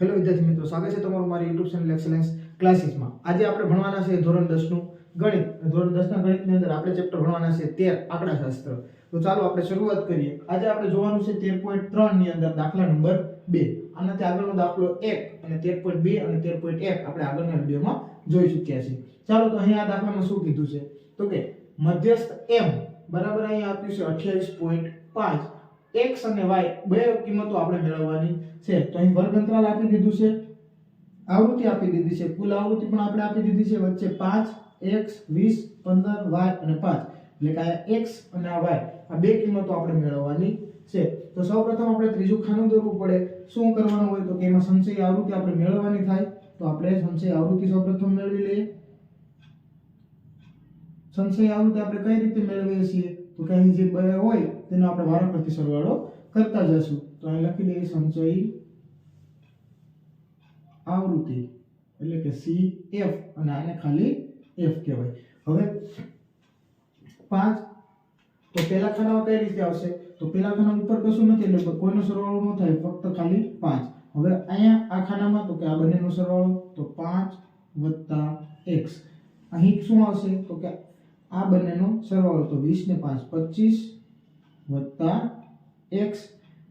Hello વિદ્યાર્થી મિત્રો, સ્વાગત છે તમારું મારી યુટ્યુબ ચેનલ એક્સલન્સ ક્લાસીસમાં આજે આપણે ભણવાના છે ધોરણ દસનું ગણિત. ધોરણ દસના ગણિતની અંદર આપણે ચેપ્ટર ભણવાના છે તેર આંકડાશાસ્ત્ર. તો ચાલો આપણે શરૂઆત કરીએ. આજે આપણે જોવાનું છે તેર પોઈન્ટ ત્રણની અંદર દાખલા નંબર બે. આનાથી આગળનો દાખલો એક અને 13.2 અને 13.1 આપણે આગળના વિડીયોમાં જોઈ ચૂક્યા છીએ. ચાલો તો અહીંયા આ દાખલામાં શું કીધું છે? તો કે મધ્યસ્થ એમ બરાબર અહીંયા આપ્યું છે 28.5 x અને y બે કિંમતો આપણે મેળવવાની છે. તો અહીં વર્ગ આપી દીધું છે. આવૃત્તિ આપી દીધી છે. કુલ આવૃત્તિ પણ આપણે આપી દીધી છે વચ્ચે 5 x 20 15 y અને 5 એટલે કે આ x અને આ y આ બે કિંમતો આપણે મેળવવાની છે. તો સૌપ્રથમ આપણે ત્રીજું ખાનું દોરવું પડે. શું કરવાનું હોય તો કે એમાં સંશય આવૃત્તિ આપણે મેળવવાની થાય. તો આપણે સંશય આવૃત્તિ સૌપ્રથમ મેળવી લઈએ. સંશય આવૃત્તિ આપણે કઈ રીતે મેળવીએ છીએ? તો કે અહીં જે બે હોય તેનો આપણે વારાફરતી સરવાળો કરતા જશું તો અહીં લખી દઈએ સંચય આવૃત્તિ એટલે કે સી એફ અને આને ખાલી એફ કહેવાય હવે પાંચ તો પહેલા ખાનામાં કઈ રીતે આવશે તો પહેલા ખાના ઉપર કશું નથી એટલે કોઈનો સરવાળો ન થાય, ફક્ત ખાલી પાંચ. હવે અહીંયા આ ખાનામાં, તો કે આ બંનેનો સરવાળો, તો પાંચ વત્તા એક્સ અહીં શું આવશે? તો કે આ બંનેનો સરવાળો તો વીસ ને પાંચ, પચીસ વત્તા એક્સ.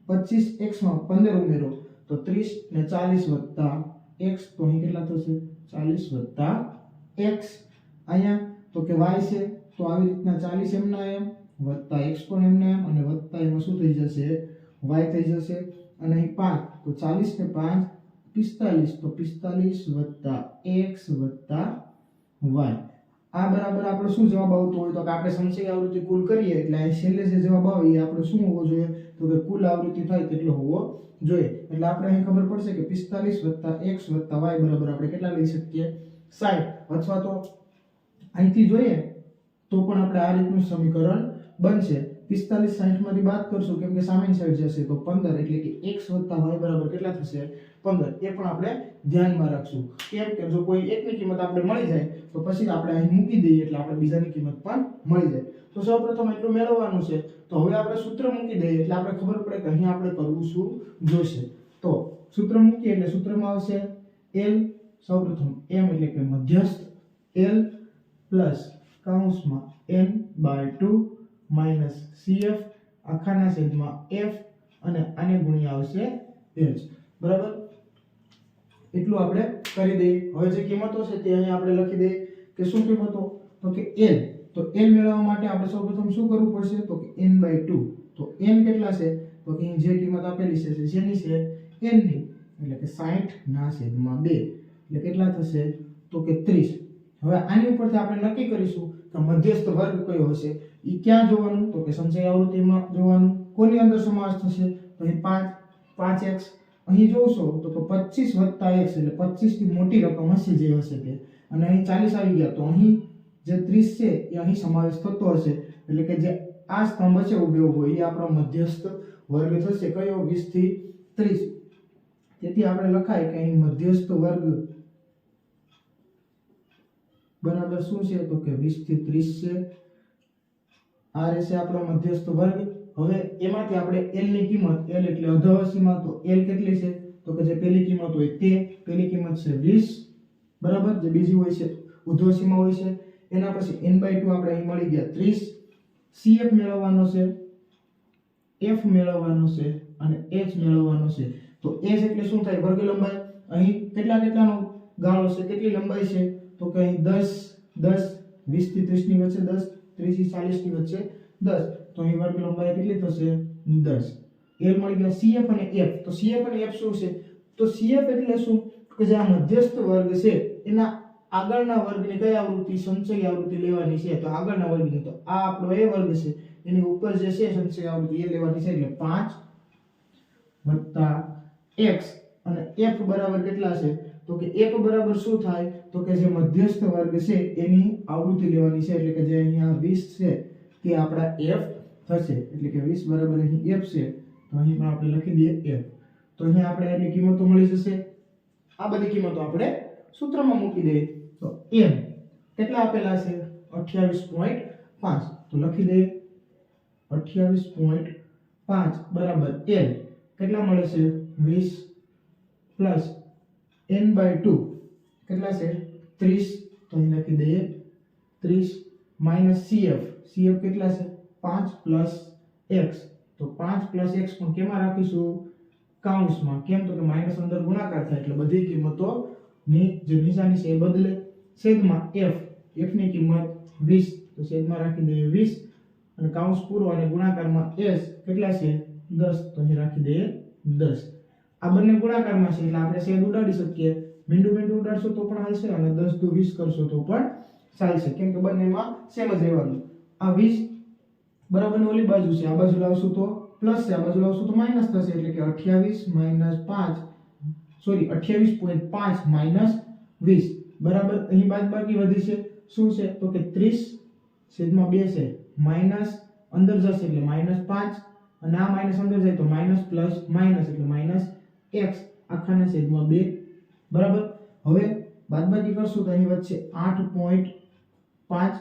પચીસ એક્સમાં પંદર ઉમેરો, તો ત્રીસ ને ચાલીસ વત્તા એક્સ. તો અહીં કેટલા થશે? ચાલીસ વત્તા એક્સ. અહીંયા તો કે વાય છે, તો આવી રીતના ચાલીસ એમના એમ, વત્તા એક્સ પણ એમના એમ, અને વત્તા એમાં શું થઈ જશે? વાય થઈ જશે. અને અહીં પાંચ, તો ચાલીસ ને પાંચ, પિસ્તાલીસ, તો પિસ્તાલીસ વત્તા એક્સ વત્તા વાય. આ બરાબર આપણે શું જવાબ આવતો હોય તો કે આપણે સંશય આવૃત્તિ કુલ કરીએ એટલે અહીં છેલ્લે જે જવાબ આવે એ આપણે શું હોવો જોઈએ? તો કે કુલ આવૃત્તિ થાય તેટલો હોવો જોઈએ. એટલે આપણે અહીં ખબર પડશે કે પિસ્તાલીસ વત્તા એક્સ વત્તા વાય બરાબર આપણે કેટલા લઈ શકીએ? સાઠ અથવા તો અહીંથી જોઈએ તો પણ આપણે આ રીતનું સમીકરણ બનશે. પિસ્તાલીસ સાઠમાંથી બાદ કરશું, કેમ કે સામેની સાઈડ જશે. તો પંદર એટલે કે એક્સ વત્તા વાય બરાબર કેટલા થશે? પંદર. એ પણ આપણે ધ્યાનમાં રાખશું. કેમ કે જો કોઈ એકની કિંમત આપણે મળી જાય, તો પછી આપણે અહીં મૂકી દઈએ એટલે આપણે બીજાની કિંમત પણ મળી જાય. તો સૌપ્રથમ એટલું મેળવવાનું છે. તો હવે આપણે સૂત્ર મૂકી દઈએ એટલે આપણે ખબર પડે કે અહીં આપણે કરવું શું જોશે. તો સૂત્ર મૂકીએ એટલે સૂત્રમાં આવશે એલ, સૌપ્રથમ એમ એટલે કે મધ્યસ્થ, એલ પ્લસ કૌંસમાં N by two minus CF આખાના છેદમાં એફ અને આને ગુણ્યા આવશે એચ બરાબર? એટલું આપણે કરી દઈએ. હવે જે કિંમતો છે તે અહીં આપણે લખી દઈએ કે શું કિંમતો? તો કે એલ તો એલ મેળવવા માટે આપણે સૌપ્રથમ શું કરવું પડશે? તો કે એન બાય ટુ તો એન કેટલા છે? તો કે જે કિંમત આપેલી છે, જેની છે એનની એટલે કે સાઠ ના છેદમાં બે. એટલે કેટલા થશે? તો કે ત્રીસ. હવે આની ઉપરથી આપણે નક્કી કરીશું કે મધ્યસ્થ વર્ગ કયો હશે? એ ક્યાં જોવાનું? તો કે સંચય આવૃત્તિમાં જોવાનું. કોની અંદર સમાવેશ થશે? તો અહીં પાંચ પાંચ એક્સ. અહીં જોશો તો કે પચીસ વત્તા એક્સ એટલે પચીસથી મોટી રકમ હશે જે હશે તે અને અહીં ચાલીસ આવી ગયા. તો અહીં જે ત્રીસ છે, એ અહીં સમાવેશ થતો હશે. એટલે કે જે આ સ્તંભ છે ઉભે ઊભો એ આપણો મધ્યસ્થ વર્ગ થશે. કયો? વીસથી ત્રીસ. તેથી આપણે લખાય કે અહીં મધ્યસ્થ વર્ગ બરાબર શું છે? તો કે વીસથી ત્રીસ છે. આ રહેશે આપણો મધ્યસ્થ વર્ગ. હવે એમાંથી આપણે l ની કિંમત, l એટલે અધવસીમાં તો l કેટલી છે? તો કે જે પહેલી કિંમત હોય તે, પહેલી કિંમત છે 20 બરાબર? જે બીજી હોય છે ઉધ્વસીમાં હોય છે. એના પછી n 2 આપણે અહીં મળી ગયા 30 cf મેળવવાનો છે, f મેળવવાનો છે અને h મેળવવાનો છે. તો h એટલે શું થાય? વર્ગ લંબાઈ. અહીં કેટલા કેટલાનો ગાળો છે? કેટલી લંબાઈ છે? તો કે અહીં દસ દસ, વીસથી ત્રીસની વચ્ચે દસ. ત્રીસ ચાલીસની વચ્ચે દસ. તો અહીં વર્ગ લંબાઈ કેટલી થશે? દસ. એલ મળી ગયા સીએફ અને એફ તો સીએફ અને એફ શું છે? તો સીએફ એટલે શું? કે જે આ મધ્યસ્થ વર્ગ છે, એના આગળના વર્ગની કઈ આવૃત્તિ? સંચય આવૃત્તિ લેવાની છે. તો આગળના વર્ગની તો આ આપણો એ વર્ગ છે. એની ઉપર જે છે સંચય આવૃત્તિ, એ લેવાની છે એટલે પાંચ વત્તા એક્સ અને એફ બરાબર કેટલા છે? તો કે એક બરાબર શું થાય? તો કે જે મધ્યસ્થ વર્ગ છે, એની આવૃત્તિ લેવાની છે, એટલે કે જે અહીંયા 20 છે, તે આપણા f થશે. એટલે કે 20 બરાબર અહીં f છે, તો અહીં પણ આપણે લખી દઈએ f તો અહીં આપણે એની કિંમતો મળી જશે. આ બધી કિંમતો આપણે સૂત્રમાં મૂકી દઈએ. તો m કેટલા આપેલા છે? 28.5 તો લખી દઈએ. 28.5 બરાબર l કેટલા મળે છે? 20 પ્લસ એન બાય ટુ. કેટલા છે? ત્રીસ. તો અહીં લખી દઈએ. ત્રીસ માઇનસ સીએફ. સીએફ કેટલા છે? પાંચ પ્લસ એક્સ. તો પાંચ પ્લસ એક્સ પણ કેમાં રાખીશું? કાઉન્સમાં કેમ? તો કે માઇનસ અંદર ગુણાકાર થાય એટલે બધી કિંમતો ની જે નિશાની છે એ બદલે. છેદમાં એફ. એફની કિંમત વીસ. તો છેદમાં રાખી દઈએ વીસ. અને કાઉન્સ પૂરો અને ગુણાકારમાં એસ કેટલા છે? દસ. તો અહીં રાખી દઈએ દસ. આ બંને ગુણાકારમાં છે એટલે આપણે છેદ ઉડાડી શકીએ. મીંડું મીંડું ઉડાડશો તો પણ હાલશે અને દસ દુ વીસ કરશો તો પણ ચાલશે. કેમ કે બંનેમાં સેમ જ રહેવાનું આ વીસ બરાબર ઓલી બાજુ છે. આ બાજુ લાવશું તો પ્લસ છે. આ બાજુ લાવશું તો માઇનસ થશે એટલે કે અઠ્યાવીસ માઇનસ પાંચ સોરી અઠ્યાવીસ પોઈન્ટ પાંચ માઇનસ વીસ. બરાબર? અહીં બાદ બાકી વધી છે. શું છે? તો કે ત્રીસ છેદમાં બે છે. માઇનસ અંદર જશે એટલે માઇનસ પાંચ. અને આ માઇનસ અંદર જાય તો માઇનસ પ્લસ માઇનસ એટલે માઇનસ એક્સ આખાના છેદમાં બે બરાબર? હવે બાદબાકી કરશું તો અહીં વચ્ચે આઠ પોઈન્ટ પાંચ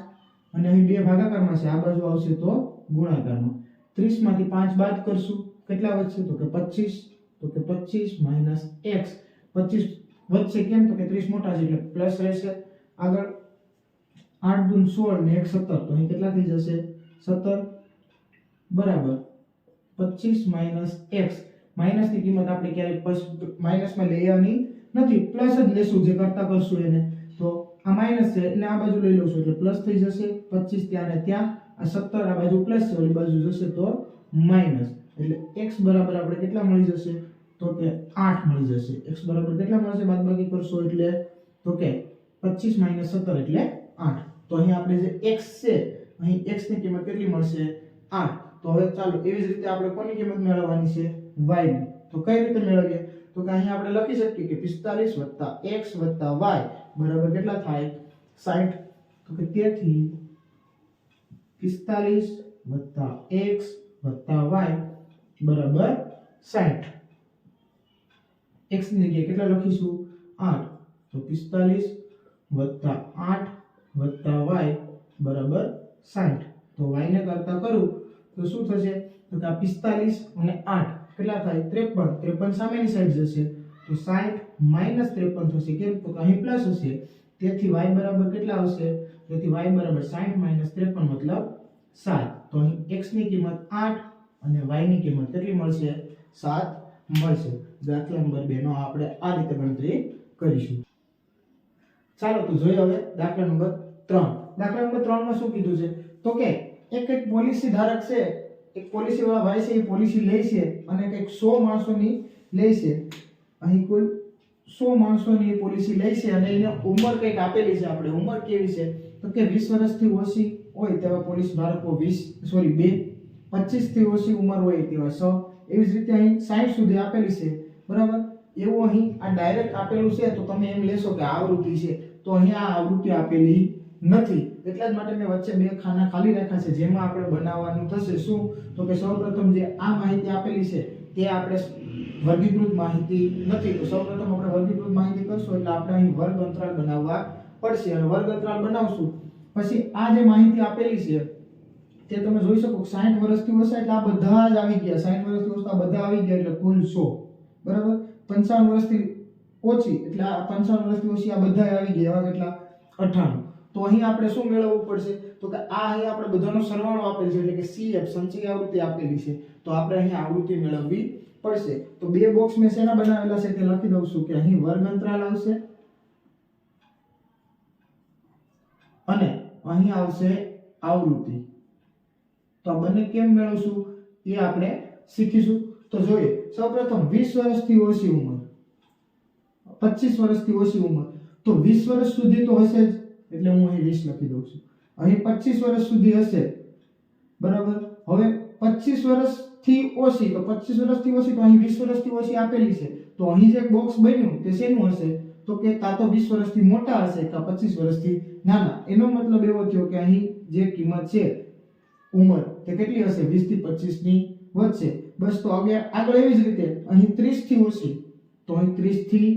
અને અહીં બે ભાગાકારમાં છે. આ બાજુ આવશે તો ગુણાકારમાં. ત્રીસમાંથી પાંચ બાદ કરશું. કેટલા વધશે? તો કે પચીસ. તો કે પચીસ માઇનસ એક્સ પચીસ વધશે કેમ? તો કે ત્રીસ મોટા છે એટલે પ્લસ રહેશે. આગળ આઠ દૂન સોળ ને એક સત્તર. તો અહીં કેટલા થઈ જશે? સત્તર. બરાબર. પચીસ માઇનસ એક્સ માઇનસની કિંમત આપણે ક્યારેય માઇનસમાં લેવાની નથી પ્લસ જ લેશું જે કરતા કરશું એને. તો આ માઇનસ છે એટલે આ બાજુ લઈ લઉં છું, એટલે પ્લસ થઈ જશે પચીસ ત્યાં ને ત્યાં, આ સત્તર આ બાજુ પ્લસ છે, ઓલી બાજુ જશે તો માઇનસ એટલે એક્સ બરાબર આપણે કેટલા મળી જશે? તો કે આઠ મળી જશે. એક્સ બરાબર કેટલા મળશે? બાદબાકી કરશો એટલે તો કે પચીસ માઇનસ સત્તર એટલે આઠ. તો અહીં આપણે જે એક્સ છે, અહીં એક્સની કિંમત કેટલી મળશે? આઠ. તો હવે ચાલો, એવી જ રીતે આપણે કોની કિંમત મેળવવાની છે? વાયની તો કઈ રીતે મેળવીએ? તો કે અહીંયા આપણે લખી શકીએ કે પિસ્તાલીસ વત્તા એક્સ વત્તા વાય બરાબર કેટલા થાય? સાઠ તો કે તેથી પિસ્તાલીસ વત્તા એક્સ વત્તા વાય બરાબર સાઠ એક્સની જગ્યાએ કેટલા લખીશું? આઠ. તો પિસ્તાલીસ વત્તા આઠ વત્તા વાય બરાબર સાઠ તો વાયને કરતા કરું તો શું થશે? તો કે આ પિસ્તાલીસ અને આઠ કેટલા થાય ત્રેપન ત્રેપન સામેની સાઈડ જશે. તો સાઠ માઇનસ ત્રેપન થશે. કેમ? તો અહીં પ્લસ હશે. તેથી વાય બરાબર કેટલા આવશે? તેથી વાય બરાબર સાઠ માઇનસ ત્રેપન મતલબ સાત. તો અહીં એક્સની કિંમત આઠ અને વાયની કિંમત કેટલી મળશે? સાત મળશે. દાખલા નંબર બેનો આપણે આ રીતે ગણતરી કરીશું. ચાલો, તો જોઈએ હવે દાખલા નંબર ત્રણ. દાખલા નંબર ત્રણમાં શું કીધું છે? તો કે એક એક પોલિસી ધારક છે એક પોલિસી વાળા ભાઈ છે એ પોલિસી લે છે અને કંઈક સો માણસોની લે છે. અહીં કુલ સો માણસોની એ પોલિસી લે છે અને એને ઉંમર કંઈક આપેલી છે આપણે. ઉંમર કેવી છે? તો કે વીસ વર્ષથી ઓછી હોય તેવા પોલીસ બાળકો વીસ, સોરી, બે, પચીસથી ઓછી ઉંમર હોય તેવા સો. એવી જ રીતે અહીં સાઠ સુધી આપેલી છે. બરાબર? એવું અહીં આ ડાયરેક્ટ આપેલું છે તો તમે એમ લેશો કે આવૃત્તિ છે. તો અહીંયા આ આવૃત્તિ આપેલી નથી. એટલા જ માટે મેં વચ્ચે બે ખાના ખાલી રાખ્યા છે. જેમાં આપણે બનાવવાનું થશે શું? તો કે સૌપ્રથમ જે આ માહિતી આપેલી છે, તે આપણે વર્ગીકૃત માહિતી નથી. તો સૌપ્રથમ આપણે વર્ગીકૃત માહિતી કરશું એટલે આપણે અહીં વર્ગ અંતરાલ બનાવવા પડશે અને વર્ગ અંતરાલ બનાવશું. પછી આ જે માહિતી આપેલી છે, તે તમે જોઈ શકો સાઠ વર્ષથી ઓછા એટલે આ બધા જ આવી ગયા. સાઠ વર્ષથી ઓછા બધા આવી ગયા એટલે કુલ સો. બરાબર? પંચાવન વર્ષથી ઓછી એટલે આ પંચાવન વર્ષથી ઓછી આ બધા આવી ગયા. એવા કેટલા? અઠાણું તો અહીં આપણે શું મેળવવું પડશે? તો કે આ અહીં આપણે બધાનો સરવાળો આપેલ છે, એટલે કે સી એફ સંચય આવૃત્તિ આપેલી છે. તો આપણે અહીં આવૃત્તિ મેળવવી પડશે. તો બે બોક્સ મેં શેના બનાવેલા છે તે લખી દઉં છું કે અહીં વર્ગ અંતરાલ આવશે અને અહીં આવશે આવૃત્તિ. તો આ બંને કેમ મેળવશું? એ આપણે શીખીશું. તો જોઈએ, સૌપ્રથમ 20 વર્ષથી ઓછી ઉંમર. 25 વર્ષથી ઓછી ઉંમર. તો 20 વર્ષ સુધી તો હશે જ. એટલે હું અહીં 20 લખી દઉં છું. અહીં 25 વર્ષ સુધી હશે. બરાબર? હવે 25 વર્ષથી ઓછી, તો 25 વર્ષથી ઓછી, તો અહીં વીસ વર્ષથી ઓછી આપેલી છે. તો અહીં જે બોક્સ બન્યું તે શેનું હશે? તો કે કાં તો વીસ વર્ષથી મોટા હશે કાં 25 વર્ષથી નાના. એનો મતલબ એવો થયો કે અહીં જે કિંમત છે, ઉંમર તે કેટલી હશે? 20 થી 25 ની વચ્ચે. બસ તો આગળ આગળ એવી જ રીતે. અહીં 30 થી ઓછી. તો અહીં 30 થી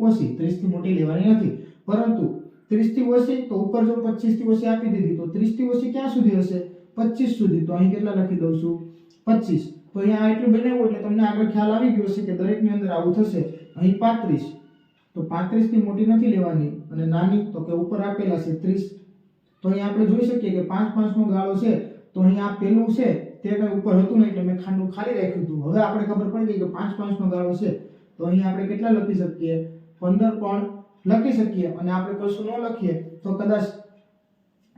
ઓછી. 30 થી મોટી લેવાની નથી. પરંતુ 30 થી ઓછી, તો ઉપર જો 25 થી ઓછી આપી દીધી, તો 30 થી ઓછી ક્યાં સુધી હશે? 25 સુધી. તો અહીં કેટલા લખી દઉં છું? 25 તો અહીંયા એટલું બનાવ્યું એટલે તમને આગળ ખ્યાલ આવી ગયો છે કે દરેકની અંદર આવું થશે. અહીં પાંત્રીસ. તો પાંત્રીસથી મોટી નથી લેવાની. અને નાની, તો કે ઉપર આપેલા છે ત્રીસ. તો અહીં આપણે જોઈ શકીએ કે પાંચ પાંચનો ગાળો છે. તો અહીં આ પેલું છે, તે કંઈ ઉપર હતું નહીં, એટલે મેં ખાંડું ખાલી રાખ્યું હતું. હવે આપણે ખબર પડી ગઈ કે પાંચ પાંચનો ગાળો છે. તો અહીં આપણે કેટલા લખી શકીએ? પંદર પણ લખી શકીએ અને આપણે કશું ન લખીએ તો કદાચ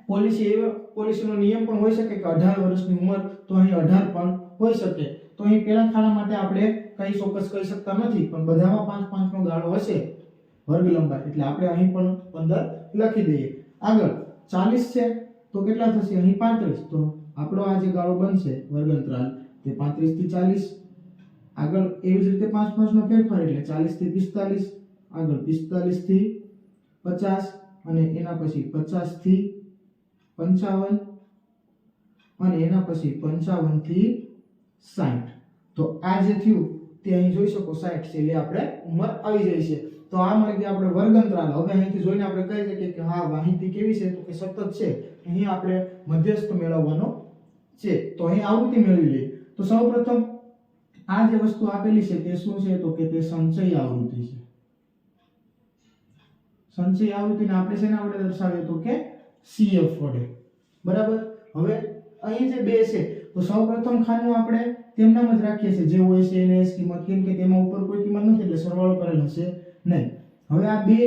પોલિસી એવો, પોલિસીનો નિયમ પણ હોઈ શકે કે અઢાર વર્ષની ઉંમર તો અહીં અઢાર પણ હોઈ શકે. તો અહીં પહેલા ખાના માટે આપણે કંઈ ચોક્કસ કહી શકતા નથી, પણ બધામાં પાંચ પાંચનો ગાળો હશે. વર્ગ લંબાઈ, એટલે આપણે અહીં પણ પંદર લખી દઈએ. આગળ, ચાલીસ છે, તો કેટલા થશે? અહીં પાંત્રીસ. તો આપણો આ જે ગાળો બનશે વર્ગ અંતરાલ તે પાંત્રીસથી ચાલીસ. આગળ, એવી જ રીતે પાંચ પાંચનો ફેરફાર, એટલે ચાલીસથી પિસ્તાલીસ. આગળ પિસ્તાલીસથી પચાસ અને એના પછી પચાસથી પંચાવન અને એના પછી પંચાવનથી સાઠ તો આ જે થયું તે અહીં જોઈ શકો સાઠ છે, એટલે આપણે ઉંમર આવી જાય છે. તો આ મળી ગઈ આપણે વર્ગંતરાલ. હવે અહીંથી જોઈને આપણે કહી શકીએ કે હા, માહિતી કેવી છે? તો કે સતત છે. અહીં આપણે મધ્યસ્થ મેળવવાનો છે. તો અહીં આવૃત્તિ મેળવી લઈએ. તો સૌપ્રથમ આ જે વસ્તુ આપેલી છે તે શું છે? તો કે તે સંચય આવૃત્તિ છે. સંચય આવૃત્તિને આપણે શેના વડે દર્શાવીએ તો કે CF વડે. બરાબર? હવે અહીં જે બે છે, તો સૌપ્રથમ ખાનું આપણે તેમનામ જ રાખીએ છીએ. જે હોય છે એને કિંમત. કેમ કે તેમાં ઉપર કોઈ કિંમત નથી, એટલે સરવાળો કરેલ હશે નહીં. હવે આ બે,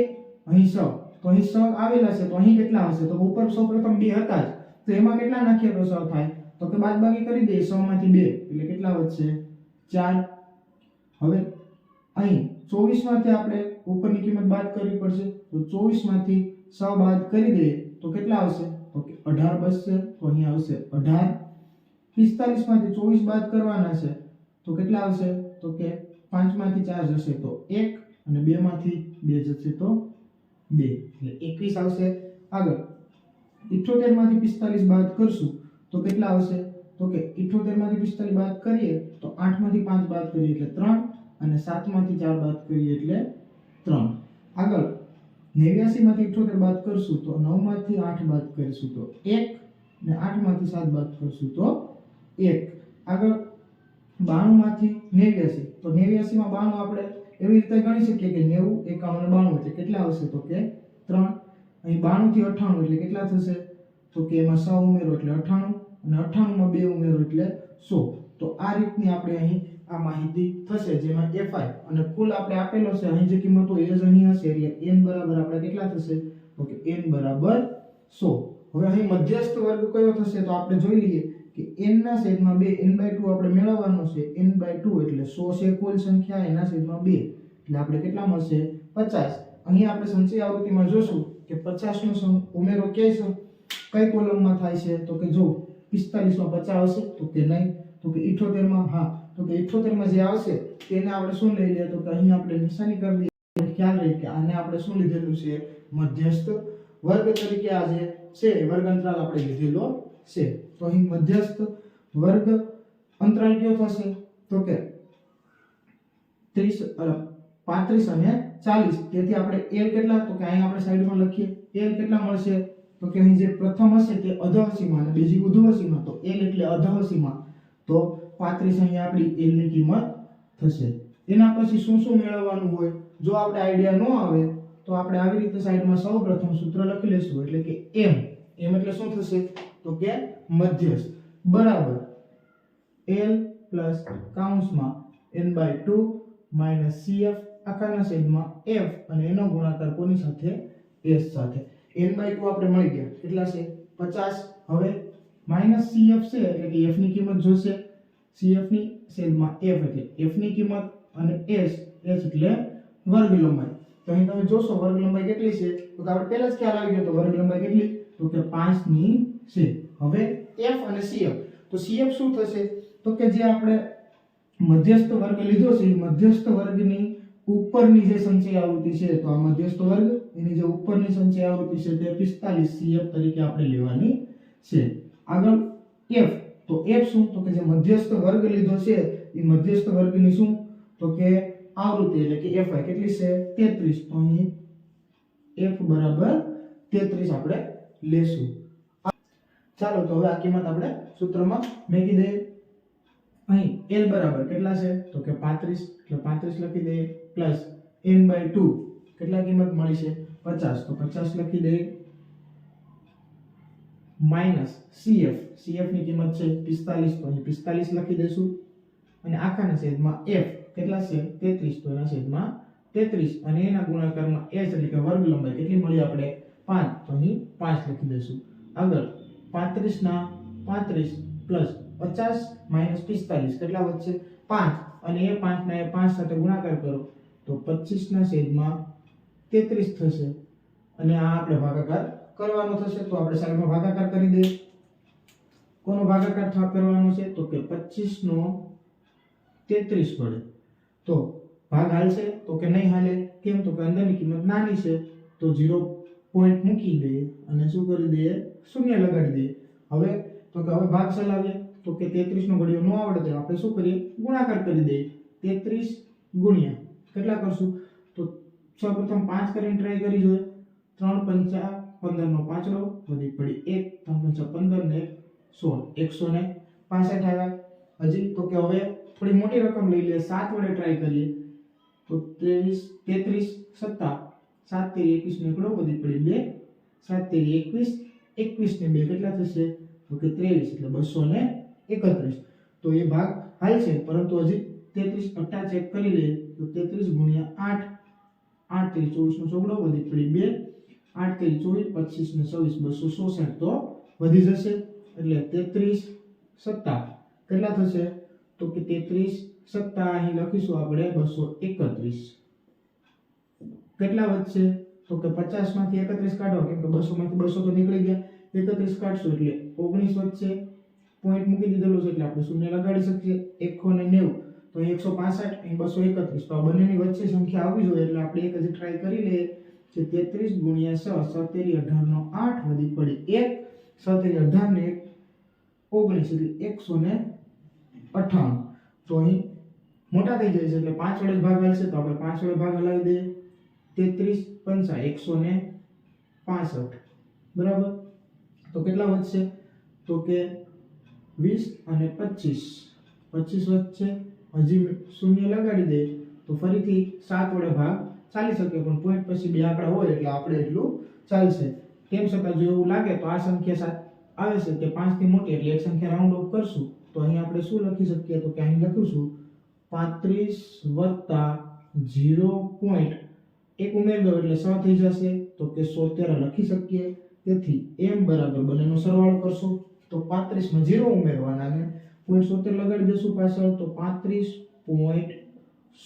અહીં સ તો અહીં સ આવેલા છે, તો અહીં કેટલા હશે તો ઉપર સૌપ્રથમ બે હતા જ. તો એમાં કેટલા નાખીએ તો સ થાય? તો કે બાદબાકી કરી દઈએ સ માંથી બે. એટલે કેટલા વધશે? ચાર. હવે અહીં ચોવીસમાંથી આપણે ઉપરની કિંમત બાદ કરવી પડશે. તો ચોવીસમાંથી સ બાદ કરી દઈએ તો કેટલા આવશે? તો કે અઢાર બચશે તો અહીં આવશે અઢાર. પિસ્તાલીસમાંથી ચોવીસ બાદ કરવાના છે, તો કેટલા આવશે? તો કે પાંચમાંથી ચાર જશે તો એક અને બેમાંથી બે જશે તો બે. એટલે એકવીસ આવશે. આગળ, ઇઠોતેરમાંથી પિસ્તાલીસ બાદ કરશું, તો કેટલા આવશે? તો કે ઇઠોતેરમાંથી પિસ્તાલીસ બાદ કરીએ, તો આઠમાંથી પાંચ બાદ કરીએ એટલે ત્રણ અને સાતમાંથી ચાર બાદ કરીએ એટલે ત્રણ. આગળ, નેવ્યાસીમાંથી ઇઠોતેર બાદ કરશું તો નવમાંથી આઠ બાદ કરીશું તો એક ને આઠમાંથી સાત બાદ કરશું તો એક. આગળ, બાણુંમાંથી નેવ્યાસી. તો નેવ્યાસીમાં બાણું આપણે એવી રીતે ગણી શકીએ કે નેવું એકાવન બાણું છે કેટલા આવશે તો કે ત્રણ. અહીં બાણુંથી અઠ્ઠાણું એટલે કેટલા થશે? તો કે એમાં સો ઉમેરો એટલે અઠ્ઠાણું અને અઠ્ઠાણુંમાં બે ઉમેરો એટલે સો. તો આ રીતની આપણે અહીં આ માહિતી થશે, જેમાં એફઆઈ અને કુલ આપણે આપેલો છે, અહીં જે કિંમતો એ જ અહીં હશે, એટલે એન બરાબર આપણે કેટલા થશે? ઓકે, n બરાબર સો. હવે અહીં મધ્યસ્થ વર્ગ કયો થશે? તો આપણે જોઈ લઈએ કે n ના છેદમાં બે, n બાય ટુ આપણે મેળવવાનો છે, n બાય ટુ એટલે સો છે કુલ સંખ્યા, એના છેદમાં બે. એટલે આપણે કેટલા મળશે? પચાસ. અહીં આપણે સંચય આવૃત્તિમાં જોશું કે પચાસ નો સમ- ઉમેરો ક્યાંય છે? કઈ કોલમમાં થાય છે? તો કે જો પિસ્તાલીસમાં પચાસ આવશે તો કે નહીં? તો કે ઇઠ્ઠોતેરમાં હા, તો કે ઇઠ્ઠોતેરમાં જે આવશે, તેને આપણે શું લઈ લઈએ? તો કે અહીં આપણે નિશાની કરી દઈએ. ખ્યાલ રહે કે આને આપણે શું લીધેલું છે? મધ્યસ્થ વર્ગ તરીકે આ જે છે વર્ગ અંતરાલ આપણે લીધેલો છે. તો અહીં મધ્યસ્થ વર્ગ અંતરાલ કયો થશે? તો કે ત્રીસ પાંત્રીસ અને ચાલીસ. તેથી આપણે એલ કેટલા? તો કે અહીં આપણે સાઈડમાં લખીએ. એલ કેટલા મળશે? તો કે અહીં જે પ્રથમ હશે તે અધઃસીમા અને બીજી ઉધ્વસીમા. તો એલ એટલે અધઃસીમા. તો પાંત્રીસ અહીંયા આપણી એલની કિંમત થશે. એના પછી શું શું મેળવવાનું હોય? જો આપણે આઈડિયા ન આવે, તો આપણે આવી રીતે સાઈડમાં સૌ પ્રથમ સૂત્ર લખી લેશું, એટલે કે એમ એમ એટલે શું થશે? તો કે મધ્યસ્થ. બરાબર. L plus કાઉન્સમાં N by two minus CF આખાના છેદમાં એફ અને એનો ગુણાકાર કોની સાથે? એસ સાથે. એન બાય આપણે મળી ગયા. કેટલા છે? પચાસ. હવે માઇનસ સીએફ છે એટલે કે એફની કિંમત જોશે. સીએફની છેદમાં એફ એટલે એફની કિંમત અને એસ એસ એટલે વર્ગ લંબાઈ તો અહીં તમે જોશો વર્ગ લંબાઈ કેટલી છે? તો આપણે પહેલા જ ખ્યાલ આવી ગયો તો વર્ગ લંબાઈ કેટલી? તો કે 5 ની છે. હવે એફ અને સીએફ. તો સીએફ શું થશે? તો કે જે આપણે મધ્યસ્થ વર્ગ લીધો છે મધ્યસ્થ વર્ગની ઉપરની જે સંચય આવૃત્તિ છે, તો આ મધ્યસ્થ વર્ગ, એની જે ઉપરની સંચય આવૃત્તિ છે, તે 45 સીએફ તરીકે આપણે લેવાની છે. આગળ એફ તો એફ શું? તો કે જે મધ્યસ્થ વર્ગ લીધો છે, એ મધ્યસ્થ વર્ગની શું? તો કે આવૃત્તિ, એટલે કે એફઆઈ કેટલી છે? 33 તો અહીં એફ બરાબર 33 આપણે લેશું. ચાલો, તો હવે આ કિંમત આપણે સૂત્રમાં મૂકી દઈએ. અહીં L બરાબર કેટલા છે? તો કે 35 એટલે 35 લખી દઈએ, પ્લસ એન બાય ટુ કેટલા કિંમત મળી છે? પચાસ. તો પચાસ લખી દઈએ. Minus CF. સીએફની કિંમત છે પિસ્તાલીસ, તો અહીં પિસ્તાલીસ લખી દઈશું. અને આખાના છેદમાં એફ. કેટલા છે? તેત્રીસ, તો એના છેદમાં તેત્રીસ. અને એના ગુણાકારમાં એચ એટલે કે વર્ગ લંબાઈ કેટલી મળી આપણે? પાંચ. તો અહીં પાંચ લખી દઈશું. આગળ, પાંત્રીસના પાંત્રીસ પ્લસ પચાસ માઇનસ પિસ્તાલીસ. કેટલા વધશે? પાંચ. અને એ પાંચના એ પાંચ સાથે ગુણાકાર કરો. તો પચીસના છેદમાં તેત્રીસ થશે. અને આ આપણે ભાગાકાર કરવાનો થશે તો આપણે સાઈડમાં ભાગાકાર કરી દઈએ. કોનો ભાગાકાર કરવાનો છે? તો કે 25 નો 33 વડે. તો ભાગ હાલશે, તો કે નહીં હાલે? કેમ? તો કે અંદરની કિંમત નાની છે, તો 0 પોઈન્ટ મૂકી દઈએ અને શું કરી દઈએ? શૂન્ય લગાડી દઈએ. હવે તો કે હવે ભાગ ચલાવીએ, તો કે 33 નો ઘડિયો ન આવડે તો આપણે શું કરીએ? ગુણાકાર કરી દઈએ. 33 ગુણ્યા. કેટલા કરશું? તો સૌપ્રથમ પાંચ કરીને ટ્રાય કરી જોઈએ. 3 5 પંદરનો પાંચડો વધી પડી એક ત્રણ પંદર ને સોળ, એકસો ને પાસઠ આવ્યા. હજી તો કે હવે થોડી મોટી રકમ લઈ લે સાત વડે ટ્રાય કરીએ. તો ત્રેવીસ, તેત્રીસ, સત્તા, સાત તેરી એકવીસ ને એકડો વધી પડી બે, સાત તેરી એકવીસ એકવીસ ને બે કેટલા થશે? તો કે ત્રેવીસ, એટલે બસો ને એકત્રીસ. તો એ ભાગ હાલ છે, પરંતુ હજી તેત્રીસ અટ્ટા ચેક કરી લઈએ. તો તેત્રીસ ગુણ્યા આઠ આઠ તેરી ચોવીસનો ચોગડો વધી પડી બે આઠ તેરી ચોવીસ, પચીસ ને છવ્વીસ, બસો સોસઠ. તો વધી જશે એટલે તેત્રીસ સત્તા કેટલા થશે? તો કે તેત્રીસ સત્તા અહીં લખીશું આપણે બસો એકત્રીસ. કેટલા વધશે? તો કે પચાસમાંથી એકત્રીસ કાઢો, કેમ કે બસો માંથી બસો તો નીકળી ગયા. એકત્રીસ કાઢશું એટલે ઓગણીસ વધશે. પોઈન્ટ મૂકી દીધેલો છે એટલે આપણે શૂન્ય લગાડી શકીએ. એકસો ને નેવું. તો એકસો પાસઠ, અહીં બસો એકત્રીસ. તો આ બંનેની વચ્ચે સંખ્યા આવવી જોઈએ એટલે આપણે એક હજી ટ્રાય કરી લઈએ. કે તેત્રીસ ગુણ્યા છ, સત્તેરી અઢારનો આઠ વધી પડી એક, સત્તેરી અઢાર ને એક ઓગણીસ, એટલે એકસો ને અઠાણું. તો અહીં મોટા થઈ જાય છે, એટલે પાંચ વડે ભાગ હાલશે, તો આપણે પાંચ વડે ભાગ હલાવી દઈએ. તેત્રીસ પંચા એકસો ને પાસઠ. બરાબર? તો કેટલા વધશે? તો કે વીસ અને પચીસ. પચીસ વધશે. હજી શૂન્ય લગાડી દે, તો ફરીથી સાત વડે ભાગ ચાલી શકે પણ પોઈન્ટ પછી બે આંકડા હોય એટલે આપણે એટલું ચાલશે. તેમ છતાં જો એવું લાગે તો આ સંખ્યા સાત આવે છે કે પાંચથી મોટી એટલે એક સંખ્યા રાઉન્ડ ઓફ કરશું. તો અહીં આપણે શું લખી શકીએ? તો કે અહીં લખીશું પાંત્રીસ વત્તા ઝીરો પોઈન્ટ એક ઉમેરી દો એટલે સો થઈ જશે. તો કે સોતેર લખી શકીએ. તેથી એમ બરાબર બંનેનો સરવાળો કરશો. તો પાંત્રીસમાં ઝીરો ઉમેરવાના ને પોઈન્ટ સોતેર લગાડી દઈશું પાછળ, તો પાંત્રીસ પોઈન્ટ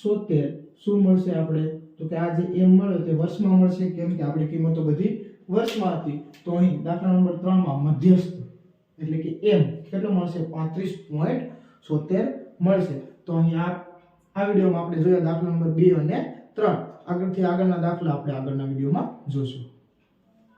સોતેર. શું મળશે આપણે? તો કે આ જે એમ મળે તે વર્ષમાં મળશે, કેમ કે આપણી કિંમતો બધી વર્ષમાં હતી. તો અહીં દાખલા નંબર ત્રણમાં મધ્યસ્થ, એટલે કે એમ કેટલો મળશે? પાંત્રીસ પોઈન્ટ સોતેર મળશે. તો અહીં આ આ વિડીયોમાં આપણે જોયા દાખલા નંબર બે અને ત્રણ. આગળથી આગળના દાખલા આપણે આગળના વિડીયોમાં જોશું.